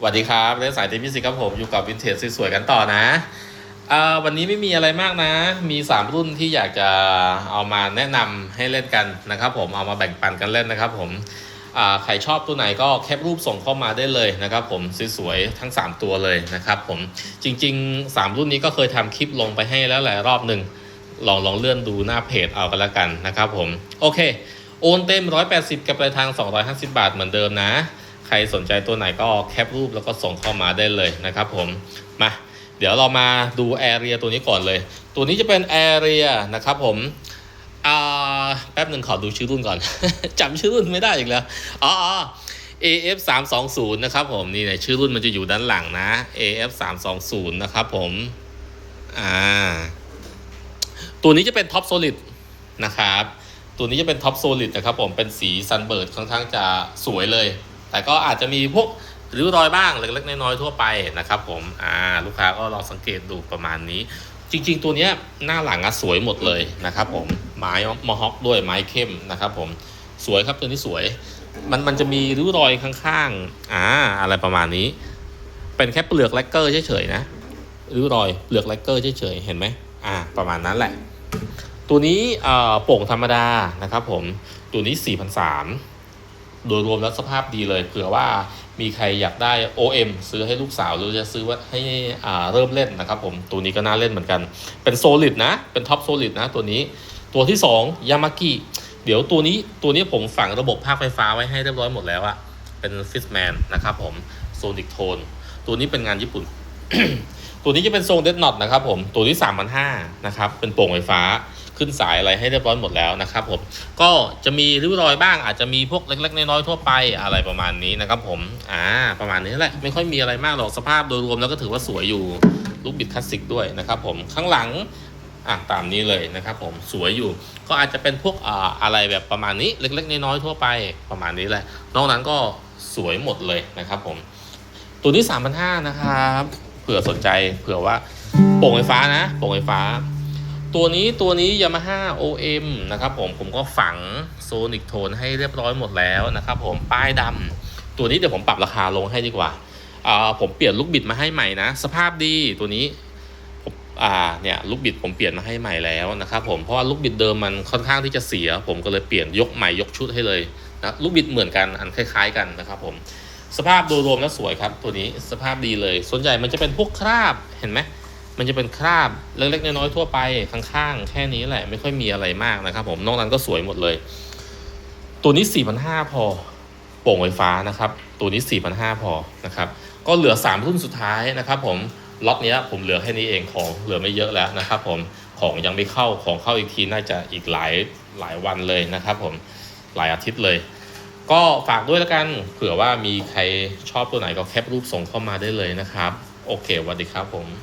สวัสดีครับเล่นสายเทนพิสิกครับผมอยู่กับวินเทจสวยๆกันต่อนะอ่าวันนี้ไม่มีอะไรมากนะ มี 3 รุ่นที่อยากจะเอามาแนะนำให้เล่นกันนะครับ ผมเอามาแบ่งปันกันเล่นนะครับ ผมอ่าใครชอบตัวไหนก็แคปรูปส่งเข้ามาได้เลยนะครับ ผมสวยๆทั้ง 3 ตัวเลยนะครับผมจริง ๆ 3 รุ่นนี้ก็เคยทำคลิปลงไปให้แล้วหลายรอบหนึ่งลองลองเลื่อนดูหน้าเพจเอากันละกันนะครับ ผมโอเคโอนเต็ม 180 กับปลายทาง 250 บาทเหมือนเดิมนะ ใครสนใจตัวไหนก็แคปรูปแล้วก็ส่งเข้ามาได้เลยนะครับผมมาเดี๋ยวเรามาดูแอเรียตัวนี้ก่อนเลย ตัวนี้จะเป็นแอเรียนะครับผมอ่าแป๊บหนึ่งขอดูชื่อรุ่นก่อน จำชื่อรุ่นไม่ได้อีกแล้ว อ๋ออ๋อ AF 3 2 0นะครับผม นี่ในชื่อรุ่นมันจะอยู่ด้านหลังนะ AF 3 2 0นะครับผม อ่า ตัวนี้จะเป็นท็อปโซลิดนะครับ ตัวนี้จะเป็นท็อปโซลิดนะครับผม เป็นสีซันเบิร์ดค่อนข้างจะสวยเลย แต่ก็อาจจะมีพวกริ้วรอยบ้างเล็กๆน้อยๆทั่วไปนะครับผมอ่าลูกค้าก็ลองสังเกตดูประมาณนี้ จริง ๆ ตัวเนี้ยหน้าหลังอะสวยหมดเลยนะครับผมไม้มอฮอคด้วยไม้เข้มนะครับผมสวยครับตัวนี้สวย มันมันจะมีริ้วรอยข้างๆอ่าอะไรประมาณนี้ เป็นแค่เปลือกแลกเกอร์เฉยๆนะริ้วรอยเปลือกแลกเกอร์เฉยๆเห็นไหมอ่า ประมาณนั้นแหละ ตัวนี้โป่งธรรมดานะครับผมตัวนี้4,300 โดยรวมแล้วสภาพดีเลย เผื่อว่ามีใครอยากได้ OM ซื้อให้ลูกสาวหรือจะซื้อว่าให้อ่าเริ่มเล่นนะครับผมตัวนี้ก็น่าเล่นเหมือนกัน เป็นโซลิดนะ เป็นท็อปโซลิดนะตัวนี้ ตัวที่2ยามากิเดี๋ยวตัวนี้ตัวนี้ผมฝังระบบภาคไฟฟ้าไว้ให้เรียบร้อยหมดแล้วอะเป็นฟิสแมนนะครับผมโซนิกโทนตัวนี้เป็นงานญี่ปุ่น ตัวนี้จะเป็นทรงเดดน็อตนะครับผมตัวที่3 5 0 0นะครับเป็นโป่งไฟฟ้า ขึ้นสายอะไรให้เรียบร้อยหมดแล้วนะครับผมก็จะมีริ้วรอยบ้าง อาจจะมีพวกเล็กๆน้อยๆทั่วไปอะไรประมาณนี้นะครับผมอ่าประมาณนี้แหละไม่ค่อยมีอะไรมากหรอกสภาพโดยรวมแล้วก็ถือว่าสวยอยู่ลูกบิดคลาสสิกด้วยนะครับผมข้างหลังอะตามนี้เลยนะครับผมสวยอยู่ ก็อาจจะเป็นพวกอ่าอะไรแบบประมาณนี้เล็กๆน้อยๆทั่วไปประมาณนี้แหละนอกนั้นก็สวยหมดเลยนะครับผมตัวนี้3 5 0 0นะครับเผื่อสนใจเผื่อว่าโป่งไฟฟ้านะโป่งไฟฟ้า ตัวนี้ตัวนี้ Yamaha OM นะครับผมผมก็ฝังโซนิกโทนให้เรียบร้อยหมดแล้วนะครับผมป้ายดำตัวนี้เดี๋ยวผมปรับราคาลงให้ดีกว่าอ่าผมเปลี่ยนลูกบิดมาให้ใหม่นะ สภาพดีตัวนี้ผมอ่าเนี่ยลูกบิดผมเปลี่ยนมาให้ใหม่แล้วนะครับผมเพราะว่าลูกบิดเดิมมันค่อนข้างที่จะเสีย ผมก็เลยเปลี่ยนยกใหม่ยกชุดให้เลยนะลูกบิดเหมือนกันอันคล้าย ๆ กันนะครับผมสภาพโดยรวมแล้วสวยครับ ตัวนี้สภาพดีเลย ส่วนใหญ่มันจะเป็นพวกคราบเห็นไหม มันจะเป็นคราบเล็กๆน้อยๆทั่วไปข้างๆ แค่นี้แหละไม่ค่อยมีอะไรมากนะครับ ผมนอกนั้นก็สวยหมดเลย ตัวนี้4,500พอโป่งไฟฟ้านะครับ ตัวนี้4,500พอนะครับ ก็เหลือ 3 รุ่นสุดท้ายนะครับ ผมล็อตนี้ผมเหลือแค่นี้เองของเหลือไม่เยอะแล้วนะครับ ผมของยังไม่เข้าของเข้าอีกทีน่าจะอีกหลายหลายวันเลยนะครับ ผมหลายอาทิตย์เลย ก็ฝากด้วยแล้วกันเผื่อว่ามีใครชอบตัวไหนก็แคปรูปส่งเข้ามาได้เลยนะครับ โอเคสวัสดีครับผม